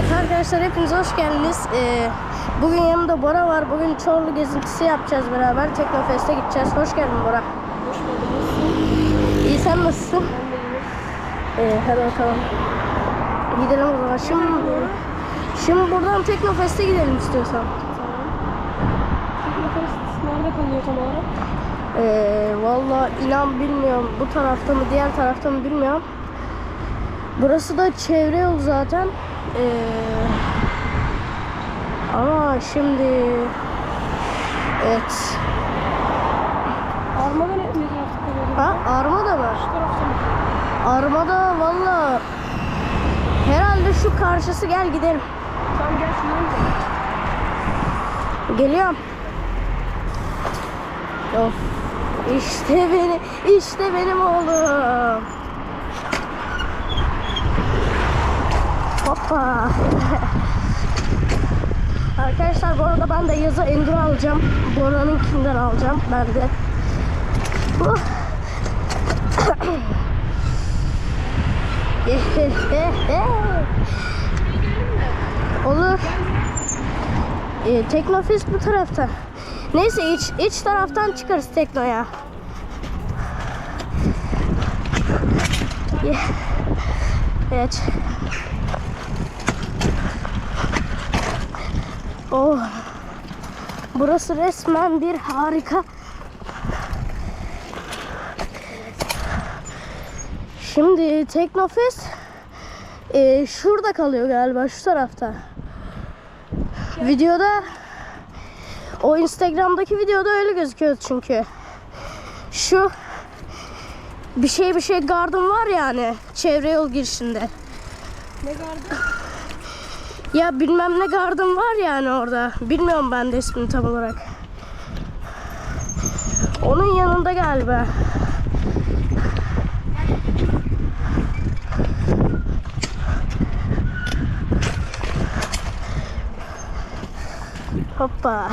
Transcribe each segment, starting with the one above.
Evet arkadaşlar hepiniz hoş geldiniz. Ee, bugün yanımda Bora var. Bugün Çorlu gezintisi yapacağız beraber. Teknofest'e gideceğiz. Hoş geldin Bora. Hoş buldunuz. İyi sen nasılsın? Ben de iyiyim. Ee, hadi bakalım. Gidelim o zaman. Şimdi, şimdi buradan Teknofest'e gidelim istiyorsan. Tamam. Teknofest nerede kalıyor tam olarak? Ee, Valla inan bilmiyorum. Bu tarafta mı diğer tarafta mı bilmiyorum. Burası da çevre yol zaten. Ee, ama şimdi evet. Armada ne? Ha Armada mı? Armada valla herhalde şu karşısı gel gidelim. Tamam gel gidelim. Geliyorum. Of. İşte beni, işte benim oğlum. Hoppa. Arkadaşlar bu arada ben de yazı enduro alacağım. Bora'nınkinden alacağım ben de. Olur. Ee, Teknofest bu tarafta. Neyse iç, iç taraftan çıkarız Tekno'ya. Evet. Oh. Burası resmen bir harika. Şimdi Teknofest e, şurada kalıyor galiba şu tarafta. Videoda o Instagram'daki videoda öyle gözüküyor çünkü. Şu bir şey bir şey garden var yani çevre yol girişinde. Ne gardı? Ya bilmem ne garden var yani orada. Bilmiyorum ben de ismini tam olarak. Onun yanında galiba. Hoppa.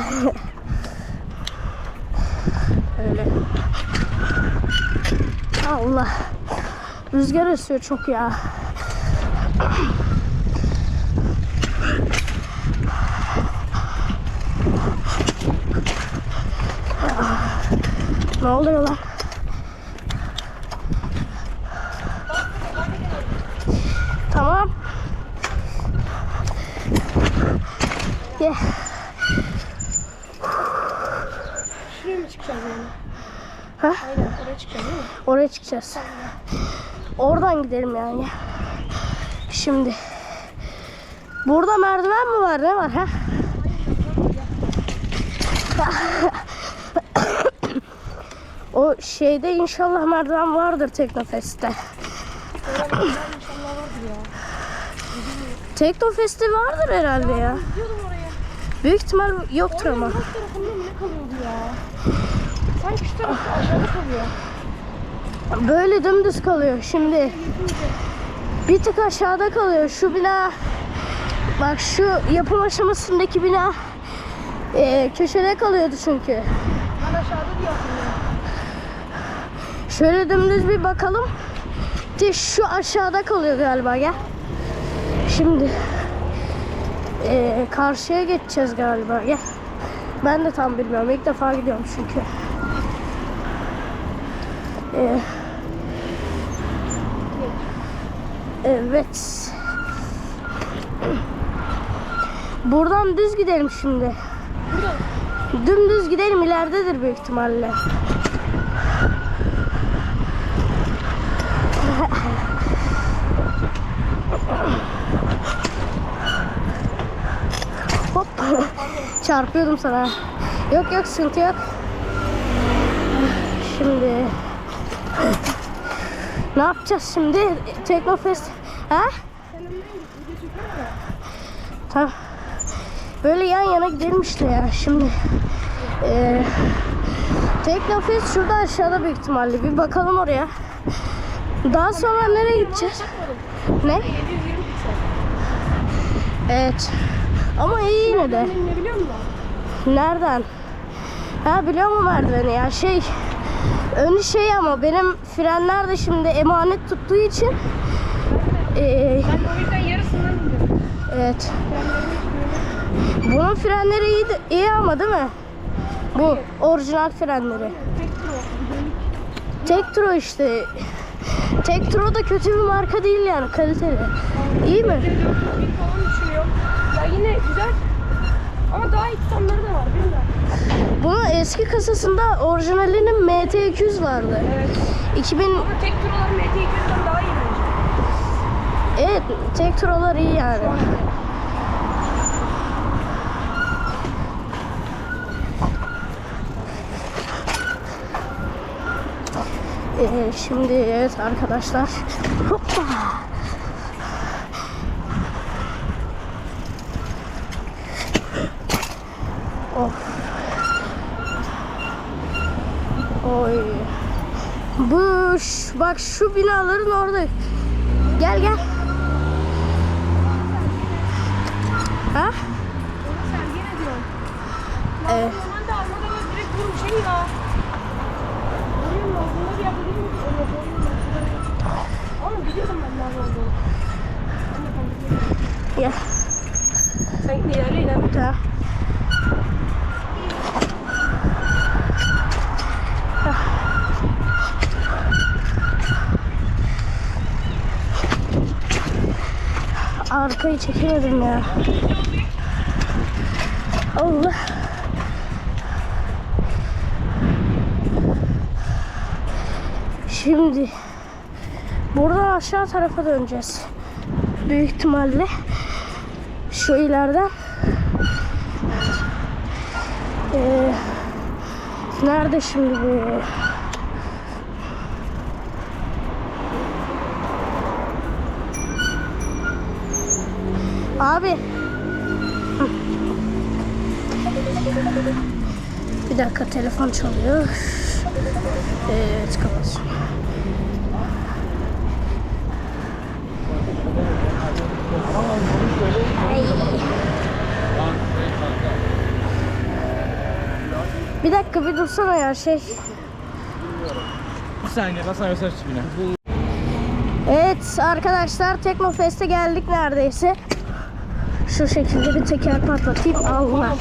Öyle. Allah. Rüzgar esiyor çok ya. Ne oluyor lan? Tamam. Ye. Şuraya mı çıkacağız yani? Ha? Aynen oraya çıkacağız değil mi? Oraya çıkacağız. Oradan gidelim yani. Şimdi. Burada merdiven mi var? Ne var ha? o şeyde inşallah merdiven vardır Teknofest'te. Teknofest'te vardır herhalde ya. Büyük ihtimal yoktur ama. Oraya tarafında ne kalıyordu aşağıda kalıyor. Böyle dümdüz kalıyor şimdi. Bir tık aşağıda kalıyor. Şu bina bak şu yapım aşamasındaki bina eee, köşede kalıyordu çünkü. Ben aşağıda hatırlıyorum. Şöyle dümdüz bir bakalım. Şu aşağıda kalıyor galiba gel. Şimdi eee, karşıya geçeceğiz galiba gel. Ben de tam bilmiyorum. İlk defa gidiyorum çünkü. Eee, evet. Buradan düz gidelim şimdi. Dümdüz gidelim ileridedir büyük ihtimalle. Çarpıyordum sana. Yok yok sıkıntı yok. Şimdi ne yapacağız şimdi? Teknofest. Ha? Tamam. Böyle yan yana gidelim işte ya. Şimdi eee Teknofest şurada aşağıda büyük ihtimalle. Bir bakalım oraya. Daha sonra nereye gideceğiz? Ne? 720 piksel. Evet. Ama iyi yine de. Ne biliyor musun? Nereden? Ha biliyor musun merdiveni ya? Şey önü şey ama benim frenler de şimdi emanet tuttuğu için eee Ben o yüzden yarısından indim. Evet. Bunun frenleri iyi, de- iyi ama değil mi? Bu orijinal frenleri. Tektro işte. Tektro da kötü bir marka değil yani kaliteli. İyi mi? Bir falan düşünüyorum. Güzel. Ama daha iyi tutanları da var bilmiyorum. Bunun eski kasasında orijinalinin MT200 vardı. Evet. 2000 Ama tek turlar MT200'den daha iyi bence. evet Tektrolar iyi yani. Ee, şimdi evet arkadaşlar. Hoppa. Oy. Bu bak şu binaların orada. Gel gel. Ha? Evet. Ya. Oyun olduğunda bir yerde değil mi? Öyle oyun Ama biliyorum ben nerede olduğunu. Ama ben biliyorum. Gel. Sen ilerle ilerle. Tamam. Arkayı çekemedim ya. Allah. Şimdi buradan aşağı tarafa döneceğiz. Büyük ihtimalle şu ileriden ee, nerede şimdi bu? Abi. Bir dakika telefon çalıyor. Evet kapat. Ay. Bir dakika bir dursana ya şey. Bir saniye ben sana çıkayım. Evet arkadaşlar Teknofest'e geldik neredeyse. Şu şekilde bir teker patlatayım. Allah.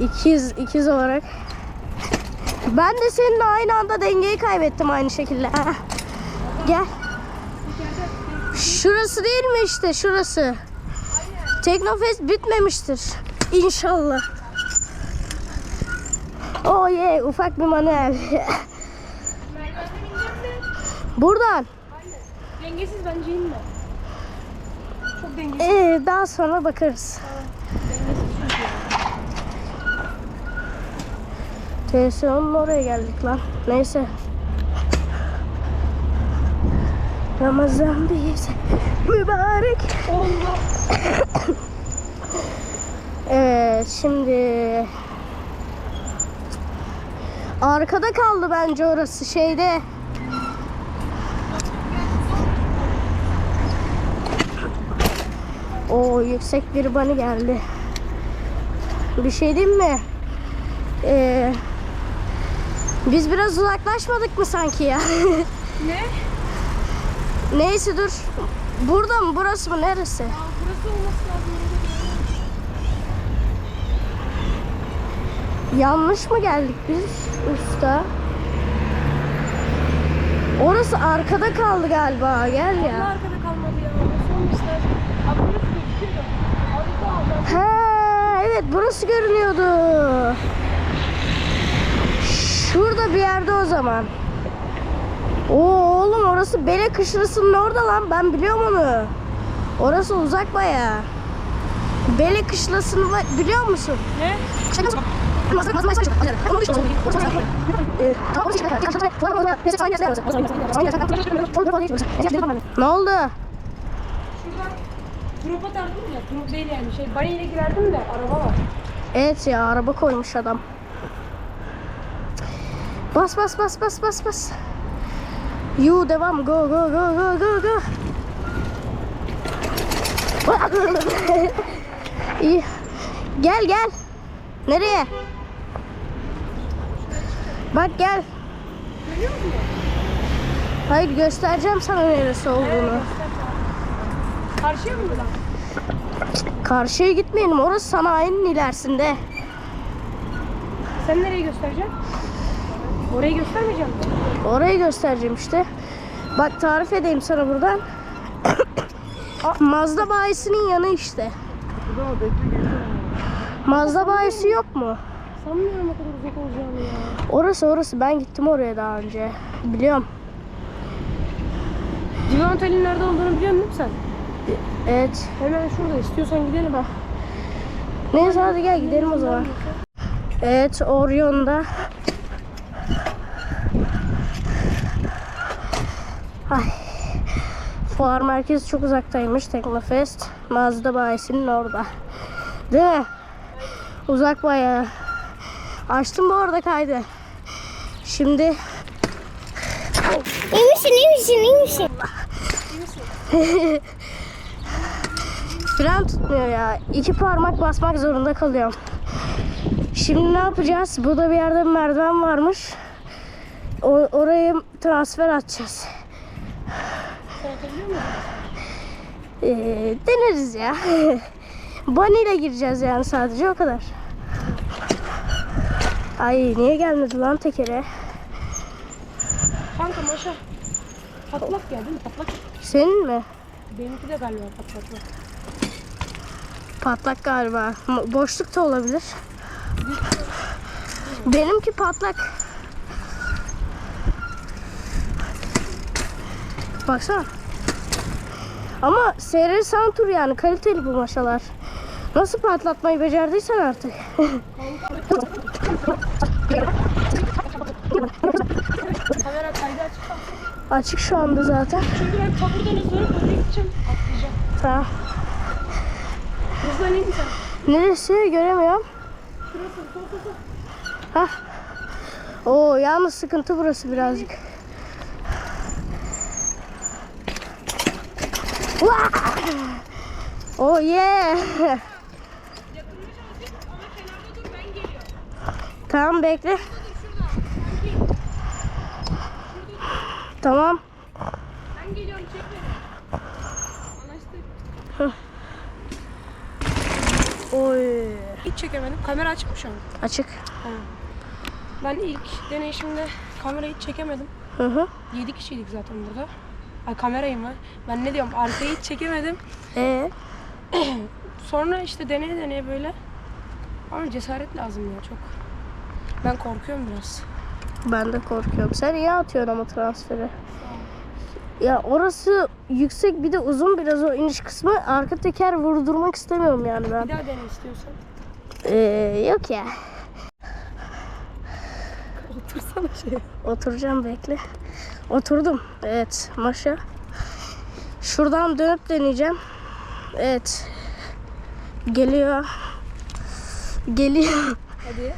ikiz, ikiz olarak. Ben de seninle aynı anda dengeyi kaybettim aynı şekilde. Gel. Şurası değil mi işte şurası? Teknofest bitmemiştir. İnşallah. Oh yeah ufak bir manuel. Buradan. Dengesiz bence inme. Çok dengesiz. Ee, daha sonra bakarız. Televizyonun oraya geldik lan. Neyse. Ramazan bize mübarek. Allah. Evet şimdi arkada kaldı bence orası şeyde. O yüksek bir bani geldi. Bir şey diyeyim mi? Ee, biz biraz uzaklaşmadık mı sanki ya? Ne? Neyse dur. Burada mı? Burası mı? Neresi? Aa, burası olması lazım. Yanlış mı geldik biz usta? Orası arkada kaldı galiba. Gel ya. arkada kalmadı ya. Nasıl olmuşlar? Abi burası gözüküyor da. Abi daha Ha, evet burası görünüyordu. Şurada bir yerde o zaman. Oo oğlum orası Bele Kışlası'nın orada lan. Ben biliyorum onu. Orası uzak baya. Bele Kışlası'nı biliyor musun? Ne? Ne oldu? Drop atardım ya. Drop değil yani. Şey bariyle girerdim de araba var. Evet ya araba koymuş adam. Bas bas bas bas bas bas. Yu devam go go go go go go. İyi. Gel gel. Nereye? Bak gel. Hayır göstereceğim sana neresi olduğunu. Karşıya mı buradan? Karşıya gitmeyelim. Orası sanayinin ilerisinde. Sen nereye göstereceksin? Orayı göstermeyeceğim mi? Orayı göstereceğim işte. Bak tarif edeyim sana buradan. Mazda bayisinin yanı işte. Mazda bayisi yok mu? Sanmıyorum o kadar uzak olacağını ya. Orası orası. Ben gittim oraya daha önce. Biliyorum. Divan otelin nerede olduğunu biliyor musun sen? Evet. Hemen şurada istiyorsan gidelim ha. Neyse hadi gel gidelim o zaman. Evet Orion'da. Ay. Fuar merkezi çok uzaktaymış Teknofest. Mazda bayisinin orada. Değil mi? Uzak bayağı. Açtım bu arada kaydı. Şimdi İyi misin, iyi misin, iyi misin? fren tutmuyor ya. İki parmak basmak zorunda kalıyorum. Şimdi ne yapacağız? Burada bir yerde bir merdiven varmış. O, oraya transfer atacağız. Ee, deneriz ya. Bunny ile gireceğiz yani sadece o kadar. Ay niye gelmedi lan tekere? Kanka maşa. Patlak geldi mi? Patlak. Senin mi? Benimki de galiba patlak. Patlak galiba. Boşluk da olabilir. Benimki patlak. Baksana. Ama SR Santur yani kaliteli bu maşalar. Nasıl patlatmayı becerdiysen artık. Kamera kaydı açık. Açık şu anda zaten. Çünkü ben kapıdan öteye gideceğim. Atlayacağım. Tamam. Neresi göremiyorum. Şurası sol sol. Hah. Oo yalnız sıkıntı burası birazcık. Oh yeah. Tamam bekle. Tamam. Ben geliyorum çek beni. Anlaştık. Oy. Hiç çekemedim. Kamera açık mı şu an? Açık. Ben ilk deneyişimde kamerayı hiç çekemedim. Hı hı. 7 kişiydik zaten burada. Ay kamerayım var. Ben ne diyorum arkayı hiç çekemedim. Ee, Sonra işte deneye deneye böyle. Ama cesaret lazım ya çok. Ben korkuyorum biraz. ben de korkuyorum. Sen iyi atıyorsun ama transferi. Ya orası yüksek bir de uzun biraz o iniş kısmı. Arka teker vurdurmak istemiyorum yani ben. Bir daha dene istiyorsan. Ee, yok ya. Otursana şey. Oturacağım bekle. Oturdum. Evet maşa. Şuradan dönüp deneyeceğim. Evet. Geliyor. Geliyor. Hadi.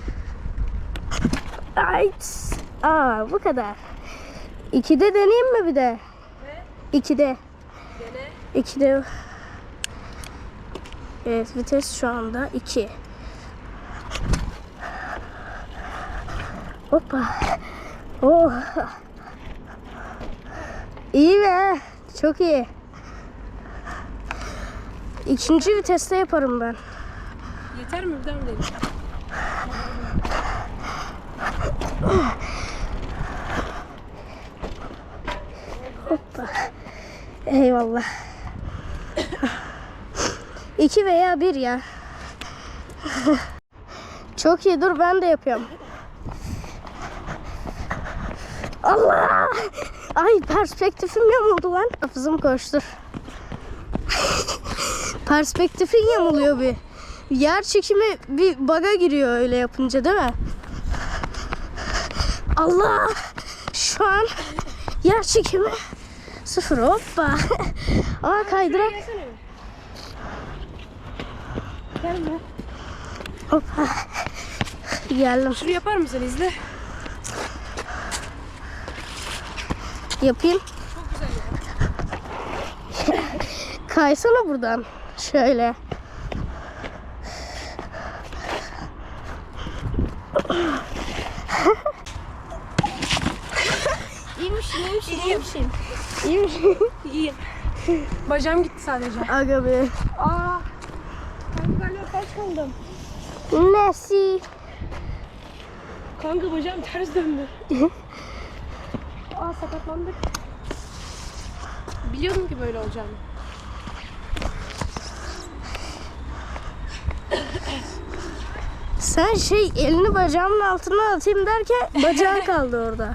Ay. Aa bu kadar. İkide deneyeyim mi bir de? İkide. Dene. İkide. Evet vites şu anda 2. Hoppa. Oh. İyi be. Çok iyi. İkinci viteste yaparım ben. Yeter mi? Bir daha mı deneyim? Hoppa. Eyvallah. İki veya bir ya. Çok iyi dur ben de yapıyorum. Allah! Ay perspektifim yamuldu lan. Hafızım koştur. Perspektifin yamuluyor bir. Yer çekimi bir baga giriyor öyle yapınca değil mi? Allah! Şu an yer çekimi sıfır hoppa. Aa kaydırak. Gelme. Hoppa. Geldim. Şunu yapar mısın? İzle. Yapayım. Çok güzel ya. Kaysana buradan. Şöyle. Bacağım gitti sadece. Aga be. Aa. Kanka galiba kaç kaldım. Nesi? Kanka bacağım ters döndü. Aa sakatlandık. Biliyordum ki böyle olacağını. Sen şey elini bacağımın altına atayım derken bacağın kaldı orada.